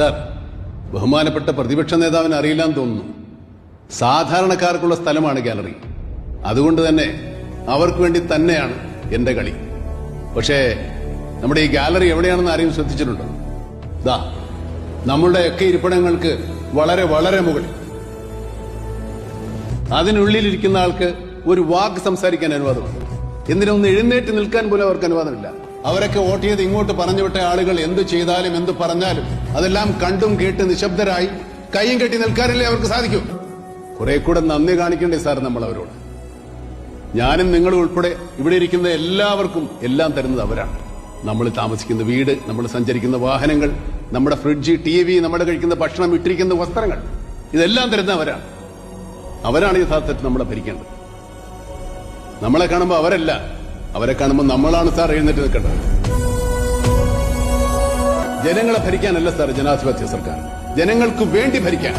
Sir ബഹുമാനപ്പെട്ട പ്രതിപക്ഷ നേതാവിന് അറിയില്ലാന്ന് തോന്നുന്നു. സാധാരണക്കാർക്കുള്ള സ്ഥലമാണ് ഗാലറി. അതുകൊണ്ട് തന്നെ അവർക്ക് വേണ്ടി തന്നെയാണ് എന്റെ കളി. പക്ഷേ നമ്മുടെ ഈ ഗാലറി എവിടെയാണെന്ന് ആരെയും ശ്രദ്ധിച്ചിട്ടുണ്ടോ? ദാ നമ്മളുടെ ഒക്കെ ഇരിപ്പിടങ്ങൾക്ക് വളരെ വളരെ മുകളിൽ. അതിനുള്ളിലിരിക്കുന്ന ആൾക്ക് ഒരു വാക്ക് സംസാരിക്കാൻ അനുവാദമുണ്ട്. എന്തിനൊന്ന് എഴുന്നേറ്റ് നിൽക്കാൻ പോലും അവർക്ക് അനുവാദമില്ല? അവരൊക്കെ വോട്ട് ചെയ്ത് ഇങ്ങോട്ട് പറഞ്ഞുവിട്ട ആളുകൾ എന്ത് ചെയ്താലും എന്ത് പറഞ്ഞാലും അതെല്ലാം കണ്ടും കേട്ട് നിശബ്ദരായി കൈയും കെട്ടി നിൽക്കാനല്ലേ അവർക്ക് സാധിക്കും. കുറെ കൂടെ നന്ദി കാണിക്കണ്ടേ സാർ നമ്മൾ അവരോട് ഞാനും നിങ്ങളും ഉൾപ്പെടെ ഇവിടെ ഇരിക്കുന്ന എല്ലാവർക്കും എല്ലാം തരുന്നത് അവരാണ്. നമ്മൾ താമസിക്കുന്ന വീട് നമ്മൾ സഞ്ചരിക്കുന്ന വാഹനങ്ങൾ നമ്മുടെ ഫ്രിഡ്ജ് ടി വി നമ്മുടെ കഴിക്കുന്ന ഭക്ഷണം ഇട്ടിരിക്കുന്ന വസ്ത്രങ്ങൾ ഇതെല്ലാം തരുന്ന അവരാണ്. അവരാണ് യഥാർത്ഥത്തിൽ നമ്മളെ ഭരിക്കേണ്ടത്. നമ്മളെ കാണുമ്പോൾ അവരല്ല അവരെ കാണുമ്പോൾ നമ്മളാണ് സാർ എഴുന്നേറ്റ് നിൽക്കേണ്ടത്. ജനങ്ങളെ ഭരിക്കാനല്ല സാർ ജനാധിപത്യ സർക്കാർ. ജനങ്ങൾക്ക് വേണ്ടി ഭരിക്കാൻ.